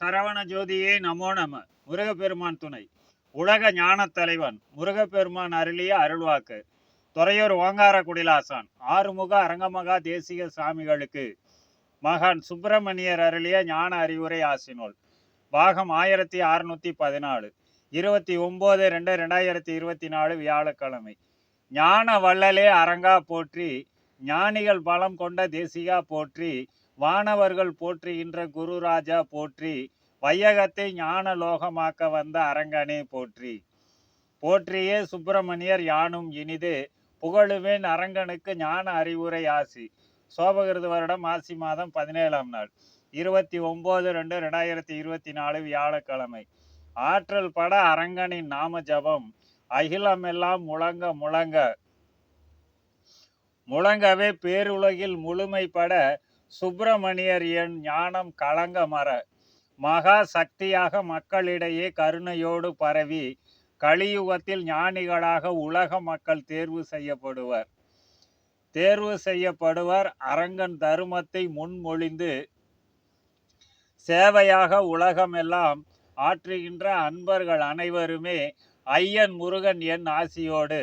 சரவண ஜோதியே நமோ நம. முருகப்பெருமான் துணை. உலக ஞான தலைவன் முருகப்பெருமான் அருளிய அருள்வாக்கு. துறையூர் ஓங்கார குடிலாசான் ஆறுமுக அரங்கமகா தேசிக சாமிகளுக்கு மகான் சுப்பிரமணியர் அருளிய ஞான அறிவுரை ஆசினோல். பாகம் ஆயிரத்தி அறுநூத்தி பதினாலு. இருபத்தி ஒன்பது ரெண்டு ரெண்டாயிரத்தி இருபத்தி நாலு வியாழக்கிழமை. ஞான வள்ளலே அரங்கா போற்றி ஞானிகள் பலம் கொண்ட தேசிகா போற்றி வானவர்கள் போற்றுகின்ற குருராஜா போற்றி வையகத்தை ஞான லோகமாக்க வந்த அரங்கனே போற்றி. போற்றியே சுப்பிரமணியர் யானும் இனிது புகழுவேன் அரங்கனுக்கு ஞான அறிவுரை ஆசி. சோபகிருது வருடம் ஆசி மாதம் பதினேழாம் நாள் இருபத்தி ஒம்பது ரெண்டு ரெண்டாயிரத்தி இருபத்தி நாலு வியாழக்கிழமை. ஆற்றல் பட அரங்கனின் நாம ஜபம் அகிலமெல்லாம் முழங்க முழங்க முழங்கவே பேருலகில் முழுமைப்பட சுப்பிரமணியர் என் ஞானம் கலங்க மர. மகா சக்தியாக மக்களிடையே கருணையோடு பரவி கலியுகத்தில் ஞானிகளாக உலக மக்கள் தேர்வு செய்யப்படுவர். தேர்வு செய்யப்படுவர். அரங்கன் தருமத்தை முன்மொழிந்து சேவையாக உலகமெல்லாம் ஆற்றுகின்ற அன்பர்கள் அனைவருமே ஐயன் முருகன் என் ஆசியோடு.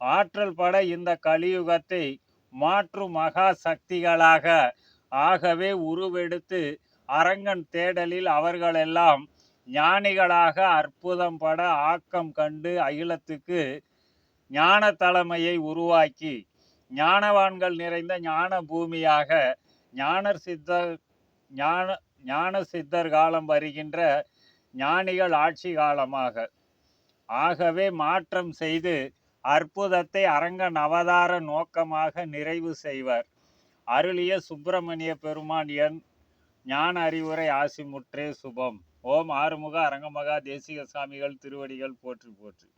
ஆற்றல் பட இந்த கலியுகத்தை மாற்று மகா சக்திகளாக ஆகவே உருவெடுத்து அரங்கன் தேடலில் அவர்களெல்லாம் ஞானிகளாக அற்புதம் பட ஆக்கம் கண்டு அகிலத்துக்கு ஞான தலைமையை உருவாக்கி ஞானவான்கள் நிறைந்த ஞான பூமியாக ஞான சித்தர் ஞான ஞான சித்தர் காலம் வருகின்ற ஞானிகள் ஆட்சி காலமாக. ஆகவே மாற்றம் செய்து அற்புதத்தை அரங்க நவதார நோக்கமாக நிறைவு செய்வர். அருளிய சுப்பிரமணிய பெருமான் என் ஞான அறிவுரை ஆசிமுற்றே சுபம். ஓம் ஆறுமுக அரங்கமகா தேசிக சாமிகள் திருவடிகள் போற்றி போற்றி.